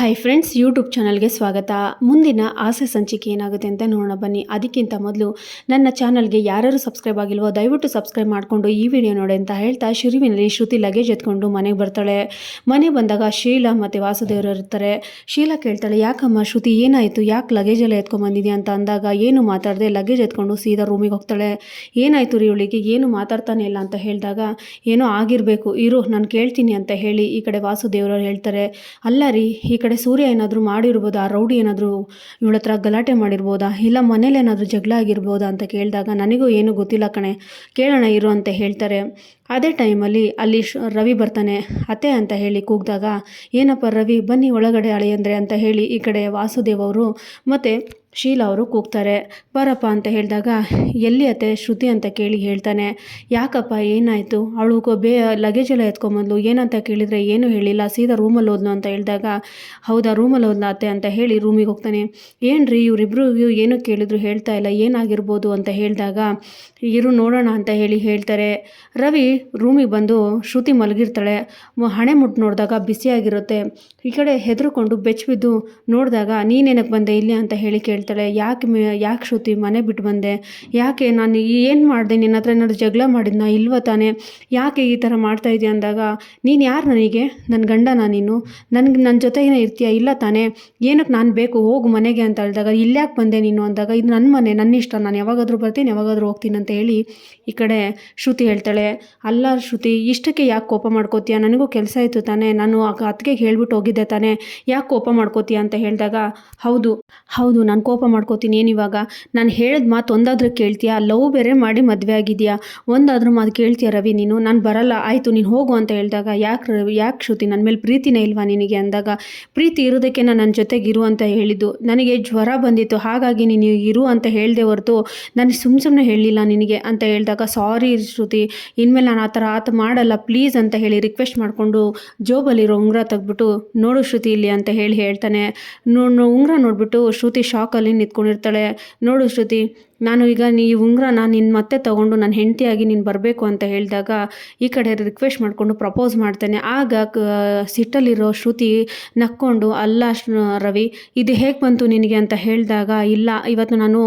Hi friends YouTube ಚಾನಲ್ಗೆ ಸ್ವಾಗತ. ಮುಂದಿನ ಆಸೆ ಸಂಚಿಕೆ ಏನಾಗುತ್ತೆ ಅಂತ ನೋಡೋಣ. ಬನ್ನಿ, ಅದಕ್ಕಿಂತ ಮೊದಲು ನನ್ನ ಚಾನಲ್ಗೆ ಯಾರು ಸಬ್ಸ್ಕ್ರೈಬ್ ಆಗಿಲ್ವೋ, ದಯವಿಟ್ಟು ಸಬ್ಸ್ಕ್ರೈಬ್ ಮಾಡಿಕೊಂಡು ಈ ವಿಡಿಯೋ ನೋಡಿ ಅಂತ ಹೇಳ್ತಾ ಶಿರುವಿನಲ್ಲಿ ಶ್ರುತಿ ಲಗೇಜ್ ಎತ್ಕೊಂಡು ಮನೆಗೆ ಬರ್ತಾಳೆ. ಮನೆ ಬಂದಾಗ ಶೀಲಾ ಮತ್ತು ವಾಸುದೇವರು ಇರ್ತಾರೆ. ಶೀಲಾ ಕೇಳ್ತಾಳೆ, ಯಾಕಮ್ಮ ಶ್ರುತಿ, ಏನಾಯಿತು? ಯಾಕೆ ಲಗೇಜ್ ಎಲ್ಲ ಎತ್ಕೊಂಡ್ಬಂದಿದ್ಯಾ ಅಂತ ಅಂದಾಗ, ಏನು ಮಾತಾಡದೆ? ಲಗೇಜ್ ಎತ್ಕೊಂಡು ಸೀದಾ ರೂಮಿಗೆ ಹೋಗ್ತಾಳೆ. ಏನಾಯಿತು ರೀ ಇವಳಿಗೆ? ಏನು ಮಾತಾಡ್ತಾನೆ ಇಲ್ಲ? ಅಂತ ಹೇಳಿದಾಗ, ಏನೋ ಆಗಿರಬೇಕು, ಇರು, ನಾನು ಕೇಳ್ತೀನಿ ಅಂತ ಹೇಳಿ ಈ ಕಡೆ ವಾಸುದೇವರು ಹೇಳ್ತಾರೆ. ಅಲ್ಲ ರೀ, ಈ ಸೂರ್ಯ ಏನಾದರೂ ಮಾಡಿರ್ಬೋದಾ? ರೌಡಿ ಏನಾದರೂ ಇವಳ ಹತ್ರ ಗಲಾಟೆ ಮಾಡಿರ್ಬೋದಾ? ಇಲ್ಲ ಮನೇಲಿ ಏನಾದರೂ ಜಗಳ ಆಗಿರ್ಬೋದಾ ಅಂತ ಕೇಳಿದಾಗ ನನಗೂ ಏನೂ ಗೊತ್ತಿಲ್ಲ ಕಣೆ. ಕೇಳೋಣ ಇರು ಅಂತ ಹೇಳ್ತಾರೆ. ಅದೇ ಟೈಮಲ್ಲಿ ಅಲ್ಲಿ ರವಿ ಬರ್ತಾನೆ. ಅತ್ತೆ ಅಂತ ಹೇಳಿ ಕೂಗಿದಾಗ, ಏನಪ್ಪ ರವಿ, ಬನ್ನಿ ಒಳಗಡೆ ಅಳೆಯಂದ್ರೆ ಅಂತ ಹೇಳಿ ಈ ಕಡೆ ವಾಸುದೇವ್ ಅವರು ಮತ್ತು ಶೀಲಾ ಅವರು ಕೂಗ್ತಾರೆ. ಬರಪ್ಪ ಅಂತ ಹೇಳಿದಾಗ, ಎಲ್ಲಿ ಅತ್ತೆ? ಶ್ರುತಿ ಅಂತ ಕೇಳಿ ಹೇಳ್ತಾನೆ. ಯಾಕಪ್ಪ? ಏನಾಯಿತು? ಅವಳು ಬೇ, ಲಗೇಜ್ ಎಲ್ಲ ಎತ್ಕೊಂಬಂದ್ಲು. ಏನಂತ ಕೇಳಿದರೆ ಏನೂ ಹೇಳಿಲ್ಲ. ಸೀದಾ ರೂಮಲ್ಲಿ ಹೋದ್ನು ಅಂತ ಹೇಳಿದಾಗ, ಹೌದಾ, ರೂಮಲ್ಲಿ ಹೋದ್ಲ ಅತ್ತೆ ಅಂತ ಹೇಳಿ ರೂಮಿಗೆ ಹೋಗ್ತಾನೆ. ಏನು ರೀ ಇವರಿಬ್ರು ಏನು ಕೇಳಿದ್ರು ಹೇಳ್ತಾ ಇಲ್ಲ. ಏನಾಗಿರ್ಬೋದು? ಅಂತ ಹೇಳಿದಾಗ, ಇರು, ನೋಡೋಣ ಅಂತ ಹೇಳಿ ಹೇಳ್ತಾರೆ. ರವಿ ರೂಮಿಗೆ ಬಂದು ಶ್ರುತಿ ಮಲಗಿರ್ತಾಳೆ. ಹಣೆ ಮುಟ್ಟು ನೋಡಿದಾಗ ಬಿಸಿಯಾಗಿರುತ್ತೆ. ಈ ಕಡೆ ಹೆದರ್ಕೊಂಡು ಬೆಚ್ಚ ಬಿದ್ದು ನೋಡಿದಾಗ ನೀನೇನಕ್ಕೆ ಬಂದೆ ಇಲ್ಲಿ? ಅಂತ ಹೇಳಿ ಕೇಳ್ತಾಳೆ ಯಾಕೆ ಯಾಕೆ ಶ್ರುತಿ ಮನೆ ಬಿಟ್ಟು ಬಂದೆ? ಯಾಕೆ ನಾನು ಏನು ಮಾಡಿದೆ? ನಿನ್ನ ಹತ್ರ ಏನಾದ್ರು ಜಗಳ ಮಾಡಿದ್ನಾ? ಇಲ್ವ ತಾನೆ? ಯಾಕೆ ಈ ಥರ ಮಾಡ್ತಾ ಇದೆಯಾ? ಅಂದಾಗ, ನೀನು ಯಾರು ನನಗೆ? ನನ್ನ ಗಂಡನ ನೀನು? ನನಗೆ ನನ್ನ ಜೊತೆಗೇನೆ ಇರ್ತೀಯ? ಇಲ್ಲ ತಾನೇ? ಏನಕ್ಕೆ ನಾನು ಬೇಕು? ಹೋಗು ಮನೆಗೆ ಅಂತ ಹೇಳಿದಾಗ ಇಲ್ಯಾಕೆ ಬಂದೆ ನೀನು? ಅಂದಾಗ, ಇದು ನನ್ನ ಮನೆ ನನ್ನ ಇಷ್ಟ. ನಾನು ಯಾವಾಗಾದರೂ ಬರ್ತೀನಿ, ಯಾವಾಗಾದರೂ ಹೋಗ್ತೀನಿ ಅಂತ ಹೇಳಿ ಈ ಕಡೆ ಶ್ರುತಿ ಹೇಳ್ತಾಳೆ, ಅಲ್ಲ ಶ್ರುತಿ, ಇಷ್ಟಕ್ಕೆ ಯಾಕೆ ಕೋಪ ಮಾಡ್ಕೋತೀಯ? ನನಗೂ ಕೆಲಸ ಇತ್ತು ತಾನೇ. ನಾನು ಅತ್ತಿಗೆ ಹೇಳ್ಬಿಟ್ಟು ಹೋಗಿದ್ದೆ ತಾನೇ. ಯಾಕೆ ಕೋಪ ಮಾಡ್ಕೋತೀಯ? ಅಂತ ಹೇಳಿದಾಗ, ಹೌದು ಹೌದು, ನಾನು ಕೋಪ ಮಾಡ್ಕೋತೀನಿ ಏನಿವಾಗ ನಾನು ಹೇಳಿದ ಮಾತು ಒಂದಾದ್ರೂ ಕೇಳ್ತೀಯಾ? ಲವ್ ಬೇರೆ ಮಾಡಿ ಮದುವೆ ಆಗಿದೆಯಾ? ಒಂದಾದ್ರೂ ಮಾತು ಕೇಳ್ತೀಯ ರವಿ ನೀನು? ನಾನು ಬರಲ್ಲ, ಆಯಿತು ನೀನು ಹೋಗು ಅಂತ ಹೇಳಿದಾಗ, ಯಾಕೆ ರವಿ, ಯಾಕೆ ಶ್ರುತಿ? ನನ್ನ ಮೇಲೆ ಪ್ರೀತಿನೇ ಇಲ್ವಾ ನಿನಗೆ ಅಂದಾಗ? ಪ್ರೀತಿ ಇರೋದಕ್ಕೆ ನಾನು ನನ್ನ ಜೊತೆಗೆ ಇರು ಅಂತ ಹೇಳಿದ್ದು. ನನಗೆ ಜ್ವರ ಬಂದಿತ್ತು, ಹಾಗಾಗಿ ನೀನು ಇರು ಅಂತ ಹೇಳಿದೆ ಹೊರತು ನಾನು ಸುಮ್ಮ ಸುಮ್ಮನೆ ಹೇಳಲಿಲ್ಲ ನಿನಗೆ ಅಂತ ಹೇಳಿದಾಗ, ಸಾರಿ ಶ್ರುತಿ, ಇನ್ಮೇಲೆ ನಾನು ಆ ಥರ ಆತ ಮಾಡಲ್ಲ, ಪ್ಲೀಸ್ ಅಂತ ಹೇಳಿ ರಿಕ್ವೆಸ್ಟ್ ಮಾಡಿಕೊಂಡು ಜೋಬಲ್ಲಿರೋ ಉಂಗ್ರ ತೆಗ್ಬಿಟ್ಟು ನೋಡು ಶ್ರುತಿ, ಇಲ್ಲಿ ಅಂತ ಹೇಳಿ ಹೇಳ್ತಾನೆ. ನೋ ಉಂಗ್ರ ನೋಡಿಬಿಟ್ಟು ಶ್ರುತಿ ಶಾಕಲ್ಲಿ ನಿಂತ್ಕೊಂಡಿರ್ತಾಳೆ. ನೋಡು ಶ್ರುತಿ, ನಾನು ಈಗ ನೀ ಈ ಉಂಗುರನ ನಿನ್ನ ಮತ್ತೆ ತೊಗೊಂಡು ನನ್ನ ಹೆಂಡತಿಯಾಗಿ ನೀನು ಬರಬೇಕು ಅಂತ ಹೇಳಿದಾಗ ಈ ಕಡೆ ರಿಕ್ವೆಸ್ಟ್ ಮಾಡಿಕೊಂಡು ಪ್ರಪೋಸ್ ಮಾಡ್ತೇನೆ. ಆಗ ಸಿಟ್ಟಲ್ಲಿರೋ ಶ್ರುತಿ ನಕ್ಕೊಂಡು, ಅಲ್ಲ ರವಿ, ಇದು ಹೇಗೆ ಬಂತು ನಿನಗೆ ಅಂತ ಹೇಳಿದಾಗ, ಇಲ್ಲ, ಇವತ್ತು ನಾನು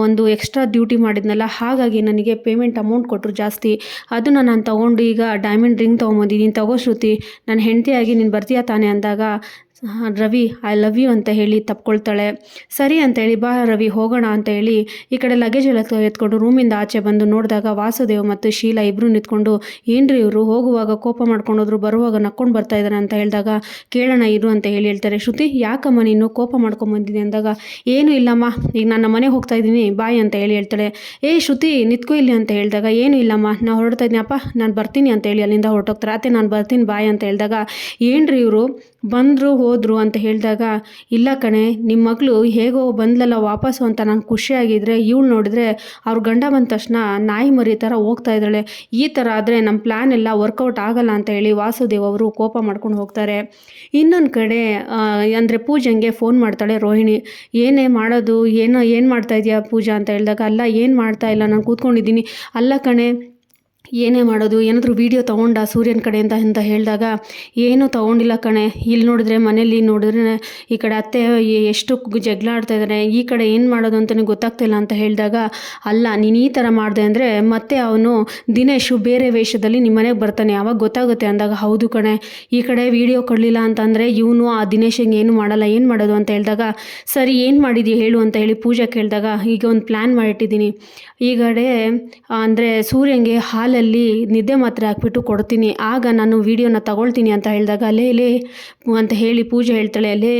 ಒಂದು ಎಕ್ಸ್ಟ್ರಾ ಡ್ಯೂಟಿ ಮಾಡಿದ್ನಲ್ಲ, ಹಾಗಾಗಿ ನನಗೆ ಪೇಮೆಂಟ್ ಅಮೌಂಟ್ ಕೊಟ್ಟರು ಜಾಸ್ತಿ. ಅದನ್ನು ನಾನು ತೊಗೊಂಡು ಈಗ ಡೈಮಂಡ್ ರಿಂಗ್ ತೊಗೊಂಬಂದಿದ್ದೀನಿ. ತಗೋ ಶ್ರುತಿ ನನ್ನ ಹೆಂಡತಿಯಾಗಿ ನೀನು ಬರ್ತೀಯಾ ತಾನೆ ಅಂದಾಗ ರವಿ ಐ ಲವ್ ಯು ಅಂತ ಹೇಳಿ ತಪ್ಕೊಳ್ತಾಳೆ. ಸರಿ ಅಂತ ಹೇಳಿ, ಬಾ ರವಿ, ಹೋಗೋಣ ಅಂತ ಹೇಳಿ, ಈ ಕಡೆ ಲಗೇಜ್ ಎಲ್ಲ ಎತ್ಕೊಂಡು ರೂಮಿಂದ ಆಚೆ ಬಂದು ನೋಡಿದಾಗ ವಾಸುದೇವ್ ಮತ್ತು ಶೀಲಾ ಇಬ್ಬರು ನಿಂತ್ಕೊಂಡು, ಏನ್ರಿ ಇವರು? ಹೋಗುವಾಗ ಕೋಪ ಮಾಡ್ಕೊಂಡೋದ್ರು, ಬರುವಾಗ ನಕ್ಕೊಂಡು ಬರ್ತಾ ಇದ್ದಾರೆ ಅಂತ ಹೇಳಿದಾಗ, ಕೇಳೋಣ, ಇರು ಅಂತ ಹೇಳಿ ಹೇಳ್ತಾರೆ. ಶ್ರುತಿ, ಯಾಕಮ್ಮ ನೀನು ಕೋಪ ಮಾಡ್ಕೊಂಬಂದಿದ್ದೆ ಅಂದಾಗ, ಏನೂ ಇಲ್ಲಮ್ಮ, ಈಗ ನನ್ನ ಮನೆಗೆ ಹೋಗ್ತಾ ಇದ್ದೀನಿ, ಬಾಯ್ ಅಂತ ಹೇಳಿ ಹೇಳ್ತಾಳೆ. ಏ ಶ್ರುತಿ, ನಿತ್ಕೋ ಇಲ್ಲಿ ಅಂತ ಹೇಳಿದಾಗ, ಏನು ಇಲ್ಲಮ್ಮ, ನಾ ಹೊರಡ್ತಾ ಇದ್ದೀನಿ, ಅಪ್ಪ, ನಾನು ಬರ್ತೀನಿ ಅಂತ ಹೇಳಿ ಅಲ್ಲಿಂದ ಹೊರಟೋಗ್ತಾರೆ. ಅತ್ತೆ, ನಾನು ಬರ್ತೀನಿ, ಬಾಯ್ ಅಂತ ಹೇಳಿದಾಗ, ಏನ್ರಿ ಇವರು? ಬಂದರು ಹೋದರು ಅಂತ ಹೇಳಿದಾಗ, ಇಲ್ಲ ಕಣೆ ನಿಮ್ಮ ಮಗಳು ಹೇಗೋ ಬಂದ್ಲಲ್ಲ ವಾಪಸ್ಸು ಅಂತ ನಂಗೆ ಖುಷಿಯಾಗಿದ್ರೆ, ಇವಳು ನೋಡಿದ್ರೆ ಅವ್ರ ಗಂಡ ಬಂದ ತಕ್ಷಣ ನಾಯಿ ಮರಿ ಥರ ಹೋಗ್ತಾ ಇದ್ದಾಳೆ. ಈ ಥರ ಆದರೆ ನಮ್ಮ ಪ್ಲ್ಯಾನ್ ಎಲ್ಲ ವರ್ಕೌಟ್ ಆಗಲ್ಲ ಅಂತ ಹೇಳಿ ವಾಸುದೇವ್ ಅವರು ಕೋಪ ಮಾಡ್ಕೊಂಡು ಹೋಗ್ತಾರೆ. ಇನ್ನೊಂದು ಕಡೆ ಅಂದರೆ ಪೂಜೆಗೆ ಫೋನ್ ಮಾಡ್ತಾಳೆ ರೋಹಿಣಿ. ಏನೇ ಮಾಡೋದು, ಏನೋ, ಏನು ಮಾಡ್ತಾ ಇದೆಯಾ ಪೂಜಾ ಅಂತ ಹೇಳಿದಾಗ, ಅಲ್ಲ, ಏನು ಮಾಡ್ತಾ ಇಲ್ಲ? ನಾನು ಕೂತ್ಕೊಂಡಿದ್ದೀನಿ. ಅಲ್ಲ ಕಣೆ ಏನೇ ಮಾಡೋದು, ಏನಾದರೂ ವೀಡಿಯೋ ತೊಗೊಂಡ ಸೂರ್ಯನ ಕಡೆ ಅಂತ ಹೇಳಿದಾಗ, ಏನೂ ತೊಗೊಂಡಿಲ್ಲ ಕಣೆ, ಇಲ್ಲಿ ನೋಡಿದ್ರೆ ಮನೇಲಿ ನೋಡಿದ್ರೆ ಈ ಕಡೆ ಅತ್ತೆ ಎಷ್ಟು ಜಗಳ ಆಡ್ತಾ ಇದ್ದಾರೆ ಈ ಕಡೆ ಏನು ಮಾಡೋದು ಅಂತಲೇ ಗೊತ್ತಾಗ್ತಿಲ್ಲ ಅಂತ ಹೇಳಿದಾಗ, ಅಲ್ಲ, ನೀನು ಈ ಥರ ಮಾಡಿದೆ ಅಂದರೆ ಮತ್ತೆ ಅವನು ದಿನೇಶು ಬೇರೆ ವೇಷದಲ್ಲಿ ನಿಮ್ಮ ಮನೆಗೆ ಬರ್ತಾನೆ ಯಾವಾಗ ಗೊತ್ತಾಗುತ್ತೆ ಅಂದಾಗ, ಹೌದು ಕಣೆ, ಈ ಕಡೆ ವೀಡಿಯೋ ಕೊಡಲಿಲ್ಲ ಅಂತಂದರೆ ಇವನು ಆ ದಿನೇಶಂಗೆ ಏನು ಮಾಡಲ್ಲ, ಏನು ಮಾಡೋದು ಅಂತ ಹೇಳಿದಾಗ, ಸರಿ, ಏನು ಮಾಡಿದ್ಯಾ ಹೇಳು ಅಂತ ಹೇಳಿ ಪೂಜಾ ಕೇಳಿದಾಗ, ಈಗ ಒಂದು ಪ್ಲ್ಯಾನ್ ಮಾಡಿಟ್ಟಿದ್ದೀನಿ. ಈ ಕಡೆ ಅಂದರೆ ಸೂರ್ಯಂಗೆ ಹಾಲಲ್ಲಿ ನಿದ್ದೆ ಮಾತ್ರೆ ಹಾಕ್ಬಿಟ್ಟು ಕೊಡ್ತೀನಿ. ಆಗ ನಾನು ವೀಡಿಯೋನ ತಗೊಳ್ತೀನಿ ಅಂತ ಹೇಳಿದಾಗ ಅಲ್ಲೇ ಲೇ, ಅಂತ ಹೇಳಿ ಪೂಜೆ ಹೇಳ್ತಾಳೆ. ಅಲ್ಲೇ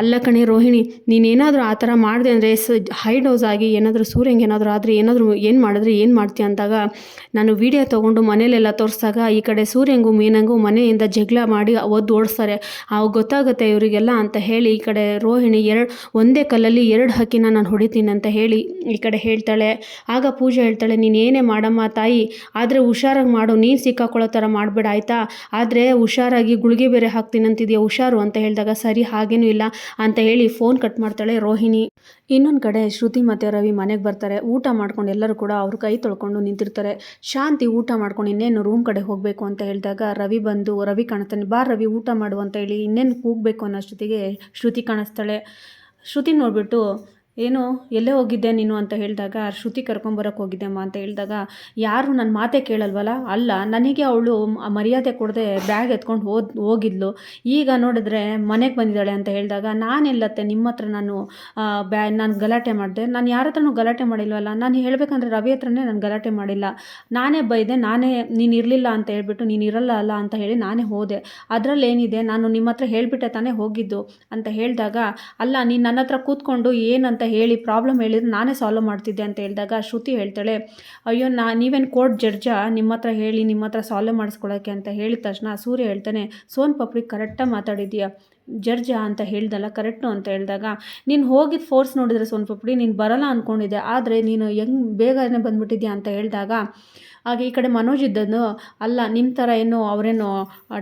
ಅಲ್ಲ ಕಣೆ ರೋಹಿಣಿ, ನೀನೇನಾದರೂ ಆ ಥರ ಮಾಡಿದೆ ಅಂದರೆ ಸ ಹೈ ಡೋಸ್ ಆಗಿ ಏನಾದರೂ ಸೂರ್ಯಂಗೆ ಏನಾದರೂ ಆದರೆ ಏನಾದರೂ ಏನು ಮಾಡಿದ್ರೆ ಏನು ಮಾಡ್ತೀಯ? ಅಂದಾಗ, ನಾನು ವೀಡಿಯೋ ತೊಗೊಂಡು ಮನೇಲೆಲ್ಲ ತೋರಿಸಿದಾಗ, ಈ ಕಡೆ ಸೂರ್ಯಂಗು ಮೀನಂಗು ಮನೆಯಿಂದ ಜಗಳ ಮಾಡಿ ಒದ್ದು ಓಡಿಸ್ತಾರೆ. ಅವು ಗೊತ್ತಾಗುತ್ತೆ ಇವರಿಗೆಲ್ಲ ಅಂತ ಹೇಳಿ ಈ ಕಡೆ ರೋಹಿಣಿ ಎರಡು, ಒಂದೇ ಕಲ್ಲಲ್ಲಿ ಎರಡು ಹಕ್ಕಿನ ನಾನು ಹೊಡಿತೀನಿ ಅಂತ ಹೇಳಿ ಈ ಕಡೆ ಹೇಳ್ತಾಳೆ. ಆಗ ಪೂಜೆ ಹೇಳ್ತಾಳೆ ನೀನೇನೇ ಮಾಡಮ್ಮ ತಾಯಿ, ಆದರೆ ಹುಷಾರಾಗಿ ಮಾಡು ನೀನು ಸಿಕ್ಕಾಕೊಳ್ಳೋ ಥರ ಮಾಡಬೇಡ, ಆಯಿತಾ? ಆದರೆ ಹುಷಾರಾಗಿ ಗುಳಿಗೆ ಬೇರೆ ಹಾಕ್ತೀನಿ ಅಂತಿದೆಯಾ ಹುಷಾರು ಅಂತ ಹೇಳಿದಾಗ ಸರಿ, ಹಾಗೇನೂ ಇಲ್ಲ ಅಂತ ಹೇಳಿ ಫೋನ್ ಕಟ್ ಮಾಡ್ತಾಳೆ ರೋಹಿಣಿ. ಇನ್ನೊಂದು ಕಡೆ ಶ್ರುತಿ ಮತ್ತು ರವಿ ಮನೆಗೆ ಬರ್ತಾರೆ. ಊಟ ಮಾಡ್ಕೊಂಡು ಎಲ್ಲರೂ ಕೂಡ ಅವ್ರ ಕೈ ತೊಳ್ಕೊಂಡು ನಿಂತಿರ್ತಾರೆ. ಶಾಂತಿ ಊಟ ಮಾಡ್ಕೊಂಡು ಇನ್ನೇನು ರೂಮ್ ಕಡೆ ಹೋಗಬೇಕು ಅಂತ ಹೇಳಿದಾಗ ರವಿ ಬಂದು, ರವಿ ಕಾಣಿಸ್ತಾನೆ ಬಾ ರವಿ, ಊಟ ಮಾಡು ಅಂತ ಹೇಳಿ ಇನ್ನೇನು ಕೂಗಬೇಕು ಅನ್ನೋಷ್ಟೊತ್ತಿಗೆ ಶ್ರುತಿ ಕಾಣಿಸ್ತಾಳೆ. ಶ್ರುತಿ ನೋಡಿಬಿಟ್ಟು ಏನು, ಎಲ್ಲೇ ಹೋಗಿದ್ದೆ ನೀನು? ಅಂತ ಹೇಳಿದಾಗ, ಶ್ರುತಿ ಕರ್ಕೊಂಬರಕ್ಕೆ ಹೋಗಿದ್ದೆಮ್ಮ ಅಂತ ಹೇಳಿದಾಗ, ಯಾರು ನನ್ನ ಮಾತೇ ಕೇಳಲ್ವಲ್ಲ ಅಲ್ಲ, ನನಗೆ ಅವಳು ಮರ್ಯಾದೆ ಕೊಡದೆ ಬ್ಯಾಗ್ ಎತ್ಕೊಂಡು ಹೋದ್, ಹೋಗಿದ್ಲು. ಈಗ ನೋಡಿದ್ರೆ ಮನೆಗೆ ಬಂದಿದ್ದಾಳೆ ಅಂತ ಹೇಳಿದಾಗ, ನಾನೆಲ್ಲತ್ತೆ ನಿಮ್ಮ ಹತ್ರ ನಾನು ಬ್ಯಾ, ನಾನು ಗಲಾಟೆ ಮಾಡಿದೆ. ನಾನು ಯಾರ ಹತ್ರನೂ ಗಲಾಟೆ ಮಾಡಿಲ್ವಲ್ಲ? ನಾನು ಹೇಳಬೇಕಂದ್ರೆ ರವಿ ಹತ್ರನೇ ನಾನು ಗಲಾಟೆ ಮಾಡಿಲ್ಲ. ನಾನೇ ಬೈದೆ, ನಾನೇ ನೀನು ಇರಲಿಲ್ಲ ಅಂತ ಹೇಳಿಬಿಟ್ಟು ನೀನು ಇರಲ್ಲ ಅಲ್ಲ ಅಂತ ಹೇಳಿ ನಾನೇ ಹೋದೆ. ಅದರಲ್ಲಿ ಏನಿದೆ ನಾನು ನಿಮ್ಮ ಹತ್ರ ಹೇಳಿಬಿಟ್ಟೆ ತಾನೇ ಹೋಗಿದ್ದು ಅಂತ ಹೇಳಿದಾಗ, ಅಲ್ಲ, ನೀನು ನನ್ನ ಹತ್ರ ಕೂತ್ಕೊಂಡು ಏನಂತ ಹೇಳಿ ಪ್ರಾಬ್ಲಮ್ ಹೇಳಿದ್ರೆ ನಾನೇ ಸಾಲ್ವ್ ಮಾಡ್ತಿದ್ದೆ ಅಂತ ಹೇಳಿದಾಗ ಶ್ರುತಿ ಹೇಳ್ತಾಳೆ, ಅಯ್ಯೋ, ನಾ, ನೀವೇನು ಕೋರ್ಟ್ ಜಡ್ಜಾ ನಿಮ್ಮ ಹತ್ರ ಹೇಳಿ ನಿಮ್ಮ ಹತ್ರ ಸಾಲ್ವ್ ಮಾಡಿಸ್ಕೊಳ್ಳೋಕ್ಕೆ ಅಂತ ಹೇಳಿದ ತಕ್ಷಣ ಸೂರ್ಯ ಹೇಳ್ತಾನೆ, ಸೋನ್ ಪಪ್ಡಿ ಕರೆಕ್ಟಾಗಿ ಮಾತಾಡಿದ್ಯಾ ಜಡ್ಜಾ ಅಂತ ಹೇಳ್ದಲ್ಲ ಕರೆಕ್ಟು ಅಂತ ಹೇಳಿದಾಗ, ನೀನು ಹೋಗಿದ್ದು ಫೋರ್ಸ್ ನೋಡಿದ್ರೆ ಸೋನ್ ಪಪ್ಡಿ ನೀನು ಬರಲ್ಲ ಅಂದ್ಕೊಂಡಿದ್ದೆ ಆದರೆ ನೀನು ಹೆಂಗೆ ಬೇಗನೆ ಬಂದ್ಬಿಟ್ಟಿದ್ಯಾ? ಅಂತ ಹೇಳಿದಾಗ ಹಾಗೆ ಈ ಕಡೆ ಮನೋಜ್ ಇದ್ದದ್ದು, ಅಲ್ಲ ನಿಮ್ಮ ಥರ ಏನು ಅವರೇನು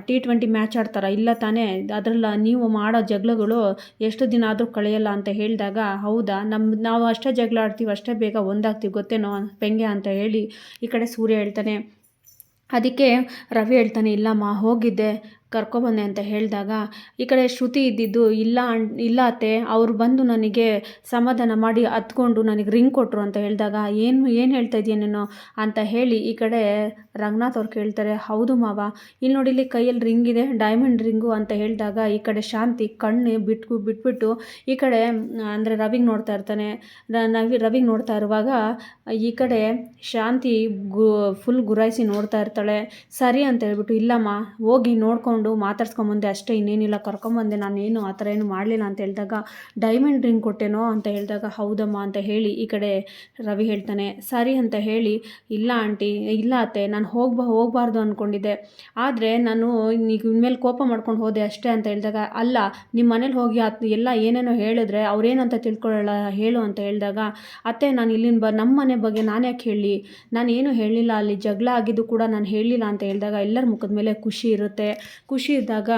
ಟಿ ಟ್ವೆಂಟಿ ಮ್ಯಾಚ್ ಆಡ್ತಾರ? ಇಲ್ಲ ತಾನೇ? ಅದರಲ್ಲ ನೀವು ಮಾಡೋ ಜಗಳಗಳು ಎಷ್ಟು ದಿನ ಆದರೂ ಕಳೆಯಲ್ಲ ಅಂತ ಹೇಳಿದಾಗ, ಹೌದಾ? ನಮ್ಮ ನಾವು ಅಷ್ಟೇ ಜಗಳ ಆಡ್ತೀವಿ, ಅಷ್ಟೇ ಬೇಗ ಒಂದಾಗ್ತೀವಿ, ಗೊತ್ತೇನೋ ಪೆಂಗೆ ಅಂತ ಹೇಳಿ ಈ ಕಡೆ ಸೂರ್ಯ ಹೇಳ್ತಾನೆ. ಅದಕ್ಕೆ ರವಿ ಹೇಳ್ತಾನೆ, ಇಲ್ಲಮ್ಮ, ಹೋಗಿದ್ದೆ. ಕರ್ಕೊಬಂದೆ ಅಂತ ಹೇಳಿದಾಗ, ಈ ಕಡೆ ಶ್ರುತಿ ಇದ್ದಿದ್ದು ಇಲ್ಲ ಅಣ್, ಇಲ್ಲ ಅತ್ತೆ, ಅವ್ರು ಬಂದು ನನಗೆ ಸಮಾಧಾನ ಮಾಡಿ ಹತ್ಕೊಂಡು ನನಗೆ ರಿಂಗ್ ಕೊಟ್ಟರು ಅಂತ ಹೇಳಿದಾಗ, ಏನು ಏನು ಹೇಳ್ತಾ ಇದೀಯ ನೀನು? ಅಂತ ಹೇಳಿ ಈ ಕಡೆ ರಂಗನಾಥ್ ಅವ್ರು ಕೇಳ್ತಾರೆ, ಹೌದು ಮಾವ ಇಲ್ಲಿ ನೋಡಿ ಇಲ್ಲಿ ಕೈಯಲ್ಲಿ ರಿಂಗ್ ಇದೆ, ಡೈಮಂಡ್ ರಿಂಗು ಅಂತ ಹೇಳಿದಾಗ ಈ ಕಡೆ ಶಾಂತಿ, ಕಣ್ಣು ಬಿಟ್ಕು, ಬಿಟ್ಬಿಟ್ಟು ಈ ಕಡೆ, ಅಂದರೆ ರವಿಗೆ ನೋಡ್ತಾ ಇರ್ತಾನೆ ನವಿ, ರವಿಗೆ ನೋಡ್ತಾ ಇರುವಾಗ ಈ ಕಡೆ ಶಾಂತಿ ಗು ಫುಲ್ ಗುರಾಯಿಸಿ ನೋಡ್ತಾ ಇರ್ತಾಳೆ, ಸರಿ ಅಂತ ಹೇಳ್ಬಿಟ್ಟು, ಇಲ್ಲಮ್ಮ, ಹೋಗಿ ನೋಡ್ಕೊಂಡು ಮಾತಾಡ್ಸ್ಕೊಂಬಂದೆ, ಅಷ್ಟೇ ಇನ್ನೇನಿಲ್ಲ, ಕರ್ಕೊಂಬಂದೆ ನಾನು ಏನು ಆ ಥರ ಏನು ಮಾಡಲಿಲ್ಲ ಅಂತ ಹೇಳಿದಾಗ, ಡೈಮಂಡ್ ರಿಂಗ್ ಕೊಟ್ಟೇನೋ ಅಂತ ಹೇಳಿದಾಗ, ಹೌದಮ್ಮ ಅಂತ ಹೇಳಿ ಈ ಕಡೆ ರವಿ ಹೇಳ್ತಾನೆ. ಸರಿ ಅಂತ ಹೇಳಿ, ಇಲ್ಲ ಆಂಟಿ, ಇಲ್ಲ ಅತ್ತೆ, ನಾನು ಹೋಗ್ಬ, ಹೋಗಬಾರ್ದು ಅಂದ್ಕೊಂಡಿದ್ದೆ ಆದರೆ ನಾನು ಈಗ ಇನ್ಮೇಲೆ ಕೋಪ ಮಾಡ್ಕೊಂಡು ಹೋದೆ ಅಷ್ಟೇ ಅಂತ ಹೇಳಿದಾಗ, ಅಲ್ಲ ನಿಮ್ಮ ಮನೇಲಿ ಹೋಗಿ ಎಲ್ಲ ಏನೇನೋ ಹೇಳಿದ್ರೆ ಅವ್ರೇನಂತ ತಿಳ್ಕೊಳ್ಳೋಲ್ಲ, ಹೇಳು ಅಂತ ಹೇಳಿದಾಗ, ಅತ್ತೆ, ನಾನು ಇಲ್ಲಿನ ಬ ನಮ್ಮ ಮನೆ ಬಗ್ಗೆ ನಾನು ಯಾಕೆ ಹೇಳಿ? ನಾನು ಏನು ಹೇಳಿಲ್ಲ, ಅಲ್ಲಿ ಜಗಳ ಆಗಿದ್ದು ಕೂಡ ನಾನು ಹೇಳಿಲ್ಲ ಅಂತ ಹೇಳಿದಾಗ, ಎಲ್ಲರ ಮುಖದ ಮೇಲೆ ಖುಷಿ ಇರುತ್ತೆ. ಖುಷಿ ಇದ್ದಾಗ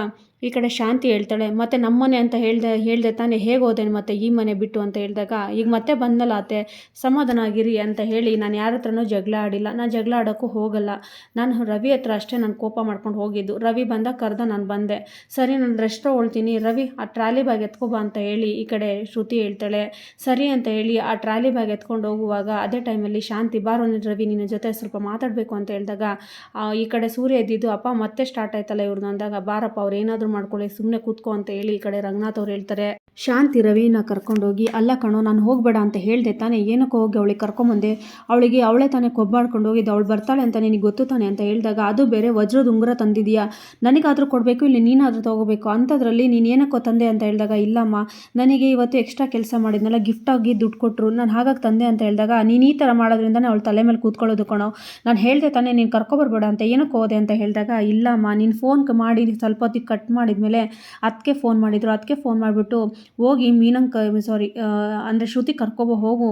ಈ ಕಡೆ ಶಾಂತಿ ಹೇಳ್ತಾಳೆ, ಮತ್ತೆ ನಮ್ಮ ಮನೆ ಅಂತ ಹೇಳ್ದೆ ಹೇಳ್ದೆ ತಾನೇ ಹೇಗೆ ಹೋದೆ ಮತ್ತೆ ಈ ಮನೆ ಬಿಟ್ಟು? ಅಂತ ಹೇಳಿದಾಗ, ಈಗ ಮತ್ತೆ ಬಂದಲ್ಲ ಆತೆ ಸಮಾಧಾನ ಆಗಿರಿ ಅಂತ ಹೇಳಿ ನಾನು ಯಾರ ಹತ್ರನೂ ಜಗಳ ಆಡಿಲ್ಲ, ನಾನು ಜಗಳ ಆಡೋಕ್ಕೂ ಹೋಗಲ್ಲ. ನಾನು ರವಿ ಹತ್ರ ಅಷ್ಟೇ ನಾನು ಕೋಪ ಮಾಡ್ಕೊಂಡು ಹೋಗಿದ್ದು. ರವಿ ಬಂದಾಗ ಕರೆದ ನಾನು ಬಂದೆ. ಸರಿ, ನಾನು ರೆಸ್ಟ್ ಹೋಳ್ತೀನಿ. ರವಿ, ಆ ಟ್ರಾಲಿ ಬ್ಯಾಗ್ ಎತ್ಕೊಬಾ ಅಂತ ಹೇಳಿ ಈ ಕಡೆ ಶ್ರುತಿ ಹೇಳ್ತಾಳೆ. ಸರಿ ಅಂತ ಹೇಳಿ ಆ ಟ್ರಾಲಿ ಬ್ಯಾಗ್ ಎತ್ಕೊಂಡು ಹೋಗುವಾಗ ಅದೇ ಟೈಮಲ್ಲಿ ಶಾಂತಿ, ಬಾರೋ ರವಿ, ನಿನ್ನ ಜೊತೆ ಸ್ವಲ್ಪ ಮಾತಾಡಬೇಕು ಅಂತ ಹೇಳಿದಾಗ ಈ ಕಡೆ ಸೂರ್ಯ ಇದ್ದಿದ್ದು ಅಪ್ಪ, ಮತ್ತೆ ಸ್ಟಾರ್ಟ್ ಆಯ್ತಲ್ಲ ಇವ್ರದ್ದು ಅಂದಾಗ, ಬಾರಪ್ಪ, ಅವ್ರು ಏನಾದರೂ ಮಾಡ್ಕೊಳ್ಳಿ ಸುಮ್ಮನೆ ಕೂತ್ಕೋ ಅಂತ ಹೇಳಿ ಈ ಕಡೆ ರಂಗನಾಥ್ ಅವ್ರು ಹೇಳ್ತಾರೆ. ಶಾಂತಿ ರವಿನ ಕರ್ಕೊಂಡೋಗಿ, ಅಲ್ಲ ಕಣೋ, ನಾನು ಹೋಗಬೇಡ ಅಂತ ಹೇಳಿದೆ ತಾನೇ, ಏನಕ್ಕೆ ಹೋಗಿ ಅವಳಿಗೆ ಕರ್ಕೊಂಬಂದೆ. ಅವಳಿಗೆ ಅವಳೇ ತಾನೇ ಕೊಬ್ಬಾಡ್ಕೊಂಡು ಹೋಗಿದ್ದು ಅವಳು ಬರ್ತಾಳೆ ಅಂತ ನಿನಗೆ ಗೊತ್ತು ತಾನೆ ಅಂತ ಹೇಳಿದಾಗ, ಅದು ಬೇರೆ ವಜ್ರದ ಉಂಗುರ ತಂದಿದೀಯಾ ನನಗಾದರೂ ಕೊಡಬೇಕು ಇಲ್ಲಿ ನೀನಾದರೂ ತೊಗೋಬೇಕು? ಅಂಥದ್ರಲ್ಲಿ ನೀನು ಏನಕ್ಕೋ ತಂದೆ ಅಂತ ಹೇಳಿದಾಗ, ಇಲ್ಲಮ್ಮ, ನನಗೆ ಇವತ್ತು ಎಕ್ಸ್ಟ್ರಾ ಕೆಲಸ ಮಾಡಿದ್ನಲ್ಲ ಗಿಫ್ಟಾಗಿ ದುಡ್ಡು ಕೊಟ್ಟರು ನಾನು ಹಾಗಾಗಿ ತಂದೆ ಅಂತ ಹೇಳಿದಾಗ, ನೀನು ಈ ಥರ ಮಾಡೋದ್ರಿಂದನೇ ಅವಳು ತಲೆ ಮೇಲೆ ಕೂತ್ಕೊಳ್ಳೋದು ಕಣೋ. ನಾನು ಹೇಳಿದೆ ತಾನೇ, ನೀನು ಕರ್ಕೊಬರ್ಬೇಡ ಅಂತ ಏನಕ್ಕೆ ಹೋದೆ ಅಂತ ಹೇಳಿದಾಗ, ಇಲ್ಲಮ್ಮ, ನೀನು ಫೋನ್ ಮಾಡಿ, ಸ್ವಲ್ಪ ಹೊತ್ತಿಗೆ ಕಟ್ ಮಾಡಿದ್ಮೇಲೆ ಅದಕ್ಕೆ ಫೋನ್ ಮಾಡಿದ್ರು. ಅದಕ್ಕೆ ಫೋನ್ ಮಾಡಿಬಿಟ್ಟು, ಹೋಗಿ ಮೀನಂಕ ಸಾರಿ ಅಂದರೆ ಶ್ರುತಿ ಕರ್ಕೊಬೋ ಹೋಗು.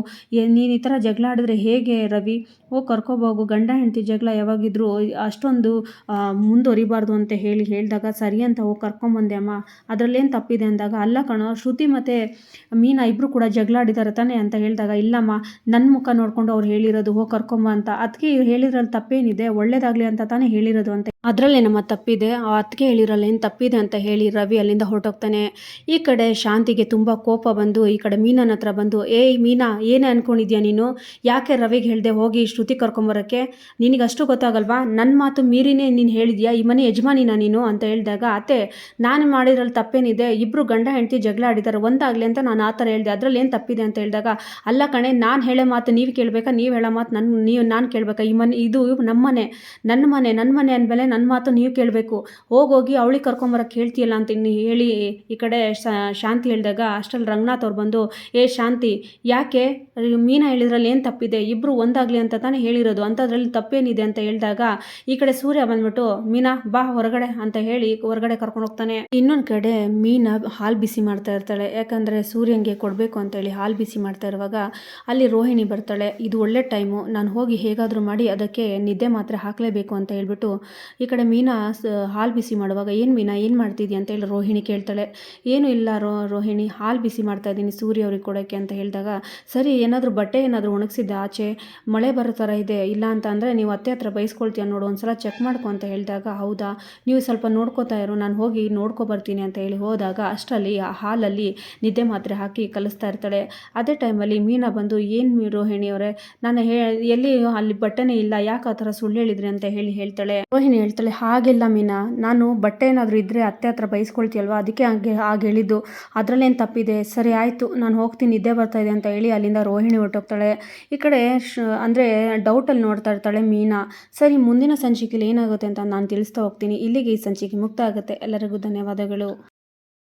ನೀನು ಈ ಥರ ಜಗಳ ಆಡಿದ್ರೆ ಹೇಗೆ ರವಿ? ಹೋಗಿ. ಕರ್ಕೊಬೋಗು ಗಂಡ, ಹೆಂಡತಿ ಜಗಳ ಯಾವಾಗಿದ್ರು ಅಷ್ಟೊಂದು ಮುಂದುವರಿಬಾರ್ದು ಅಂತ ಹೇಳಿ ಹೇಳಿದಾಗ, ಸರಿ ಅಂತ ಹೋಗಿ ಕರ್ಕೊಂಬಂದೆ ಅಮ್ಮ. ಅದರಲ್ಲೇನು ತಪ್ಪಿದೆ ಅಂದಾಗ, ಅಲ್ಲ ಕಣೋ, ಶ್ರುತಿ ಮತ್ತು ಮೀನಾ ಇಬ್ಬರು ಕೂಡ ಜಗಳ ತಾನೇ ಅಂತ ಹೇಳಿದಾಗ, ಇಲ್ಲಮ್ಮ ನನ್ನ ಮುಖ ನೋಡ್ಕೊಂಡು ಅವ್ರು ಹೇಳಿರೋದು ಹೋಗಿ ಕರ್ಕೊಂಬ ಅಂತ. ಅದಕ್ಕೆ ಹೇಳಿದ್ರಲ್ಲಿ ತಪ್ಪೇನಿದೆ, ಒಳ್ಳೇದಾಗಲಿ ಅಂತ ತಾನೇ ಹೇಳಿರೋದು ಅಂತ ಅದರಲ್ಲೇ ನಮ್ಮ ತಪ್ಪಿದೆ? ಆ ಅತ್ತಿಗೆ ಹೇಳಿರಲ್ಲ ಏನು ತಪ್ಪಿದೆ ಅಂತ ಹೇಳಿ ರವಿ ಅಲ್ಲಿಂದ ಹೊರಟೋಗ್ತಾನೆ. ಈ ಕಡೆ ಶಾಂತಿಗೆ ತುಂಬ ಕೋಪ ಬಂದು, ಈ ಕಡೆ ಮೀನನ ಹತ್ರ ಬಂದು, ಏಯ್ ಮೀನಾ, ಏನೇ ಅಂದ್ಕೊಂಡಿದ್ಯಾ ನೀನು? ಯಾಕೆ ರವಿಗೆ ಹೇಳಿದೆ ಹೋಗಿ ಶ್ರುತಿ ಕರ್ಕೊಂಬರೋಕ್ಕೆ? ನಿನಗೆ ಅಷ್ಟು ಗೊತ್ತಾಗಲ್ವಾ? ನನ್ನ ಮಾತು ಮೀರಿನೇ ನೀನು ಹೇಳಿದ್ಯಾ? ಈ ಮನೆ ಯಜಮಾನಿನ ನೀನು? ಅಂತ ಹೇಳಿದಾಗ, ಅತ್ತೆ, ನಾನು ಮಾಡಿರಲ್ಲಿ ತಪ್ಪೇನಿದೆ. ಇಬ್ಬರು ಗಂಡ ಹೆಂಡತಿ ಜಗಳ ಆಡಿದ್ದಾರೆ ಒಂದಾಗಲಿ ಅಂತ ನಾನು ಆ ಥರ ಹೇಳಿದೆ. ಅದರಲ್ಲಿ ಏನು ತಪ್ಪಿದೆ? ಅಂತ ಹೇಳಿದಾಗ, ಅಲ್ಲ ಕಣೆ, ನಾನು ಹೇಳೋ ಮಾತು ನೀವು ಕೇಳಬೇಕಾ? ನೀವು ಹೇಳೋ ಮಾತು ನನ್ನ ನೀವು ನಾನು ಕೇಳಬೇಕಾ? ಈ ಮನೆ, ಇದು ನಮ್ಮ ಮನೆ ನನ್ನ ಮನೆ ನನ್ನ ಮನೆ ಅಂದಮೇಲೆ ನನ್ನ ಮಾತು ನೀವು ಕೇಳಬೇಕು. ಹೋಗೋಗಿ ಅವಳಿಗೆ ಕರ್ಕೊಂಬರ ಕರ್ಕೊಂಬರಕ್ಕೆ ಹೇಳ್ತೀಯಲ್ಲ ಅಂತ ಇನ್ನು ಹೇಳಿ ಈ ಕಡೆ ಶಾಂತಿ ಹೇಳಿದಾಗ ಅಷ್ಟರಲ್ಲಿ ರಂಗನಾಥ್ ಅವ್ರು ಬಂದು, ಏ ಶಾಂತಿ, ಯಾಕೆ? ಮೀನಾ ಹೇಳಿದ್ರಲ್ಲಿ ಏನು ತಪ್ಪಿದೆ? ಇಬ್ಬರು ಒಂದಾಗಲಿ ಅಂತ ತಾನೇ ಹೇಳಿರೋದು. ಅಂಥದ್ರಲ್ಲಿ ತಪ್ಪೇನಿದೆ ಅಂತ ಹೇಳಿದಾಗ ಈ ಕಡೆ ಸೂರ್ಯ ಬಂದ್ಬಿಟ್ಟು, ಮೀನಾ, ಬಾ ಹೊರಗಡೆ ಅಂತ ಹೇಳಿ ಹೊರಗಡೆ ಕರ್ಕೊಂಡು ಹೋಗ್ತಾನೆ. ಇನ್ನೊಂದು ಕಡೆ ಮೀನಾ ಹಾಲು ಬಿಸಿ ಮಾಡ್ತಾ ಇರ್ತಾಳೆ. ಯಾಕಂದರೆ ಸೂರ್ಯನಿಗೆ ಕೊಡಬೇಕು ಅಂತೇಳಿ ಹಾಲು ಬಿಸಿ ಮಾಡ್ತಾ ಇರುವಾಗ ಅಲ್ಲಿ ರೋಹಿಣಿ ಬರ್ತಾಳೆ. ಇದು ಒಳ್ಳೆ ಟೈಮು. ನಾನು ಹೋಗಿ ಹೇಗಾದರೂ ಮಾಡಿ ಅದಕ್ಕೆ ನಿದ್ದೆ ಮಾತ್ರೆ ಹಾಕಲೇಬೇಕು ಅಂತ ಹೇಳ್ಬಿಟ್ಟು ಈ ಕಡೆ ಮೀನಾ ಹಾಲು ಬಿಸಿ ಮಾಡುವಾಗ, ಏನು ಮೀನಾ, ಏನು ಮಾಡ್ತಿದ್ದೀಯ ಅಂತ ಹೇಳಿ ರೋಹಿಣಿ ಕೇಳ್ತಾಳೆ. ಏನು ಇಲ್ಲ ರೋ, ರೋಹಿಣಿ, ಹಾಲು ಬಿಸಿ ಮಾಡ್ತಾ ಇದ್ದೀನಿ, ಸೂರ್ಯ ಅವ್ರಿಗೆ ಕೊಡೋಕ್ಕೆ, ಅಂತ ಹೇಳಿದಾಗ, ಸರಿ, ಏನಾದರೂ ಬಟ್ಟೆ ಏನಾದರೂ ಒಣಗಿಸಿದ್ದೆ ಆಚೆ? ಮಳೆ ಬರೋ ಥರ ಇದೆ, ಇಲ್ಲ ಅಂತ ಅಂದರೆ ನೀವು ಅತ್ತೆ ಹತ್ರ ಬೈಸ್ಕೊಳ್ತೀಯ ನೋಡು, ಒಂದ್ಸಲ ಚೆಕ್ ಮಾಡ್ಕೊ, ಅಂತ ಹೇಳಿದಾಗ, ಹೌದಾ, ನೀವು ಸ್ವಲ್ಪ ನೋಡ್ಕೋತಾ ಇರು, ನಾನು ಹೋಗಿ ನೋಡ್ಕೊ ಬರ್ತೀನಿ, ಅಂತ ಹೇಳಿ ಹೋದಾಗ, ಅಷ್ಟರಲ್ಲಿ ಆ ಹಾಲಲ್ಲಿ ನಿದ್ದೆ ಮಾತ್ರೆ ಹಾಕಿ ಕಲಿಸ್ತಾ ಇರ್ತಾಳೆ. ಅದೇ ಟೈಮಲ್ಲಿ ಮೀನಾ ಬಂದು, ಏನು ರೋಹಿಣಿ ಅವರೇ, ನಾನು ಹೇ, ಎಲ್ಲಿ ಅಲ್ಲಿ ಬಟ್ಟೆನೇ ಇಲ್ಲ, ಯಾಕೆ ಆ ಥರ ಸುಳ್ಳು ಹೇಳಿದ್ರಿ? ಅಂತ ಹೇಳಿ ಹೇಳ್ತಾಳೆ. ರೋಹಿಣಿ ಹೇಳ್ತಾಳೆ, ಹಾಗೆಲ್ಲ ಮೀನಾ, ನಾನು ಬಟ್ಟೆ ಏನಾದರೂ ಇದ್ದರೆ ಅತ್ತೆ ಹತ್ರ ಬೈಸ್ಕೊಳ್ತೀಯಲ್ವ? ಅದಕ್ಕೆ ಹಾಗೆ ಹಾಗೆ ಹೇಳಿದ್ದು. ಅದರಲ್ಲೇನು ತಪ್ಪಿದೆ? ಸರಿ, ಆಯಿತು, ನಾನು ಹೋಗ್ತೀನಿ, ನಿದ್ದೆ ಬರ್ತಾ ಇದೆ ಅಂತ ಹೇಳಿ ಅಲ್ಲಿಂದ ರೋಹಿಣಿ ಹೊರಟೋಗ್ತಾಳೆ. ಈ ಕಡೆ ಶ, ಅಂದರೆ ಡೌಟಲ್ಲಿ ನೋಡ್ತಾ ಇರ್ತಾಳೆ ಮೀನಾ. ಸರಿ, ಮುಂದಿನ ಸಂಚಿಕೆಯಲ್ಲಿ ಏನಾಗುತ್ತೆ ಅಂತ ನಾನು ತಿಳಿಸ್ತಾ ಹೋಗ್ತೀನಿ. ಇಲ್ಲಿಗೆ ಈ ಸಂಚಿಕೆ ಮುಕ್ತ ಆಗುತ್ತೆ. ಎಲ್ಲರಿಗೂ ಧನ್ಯವಾದಗಳು.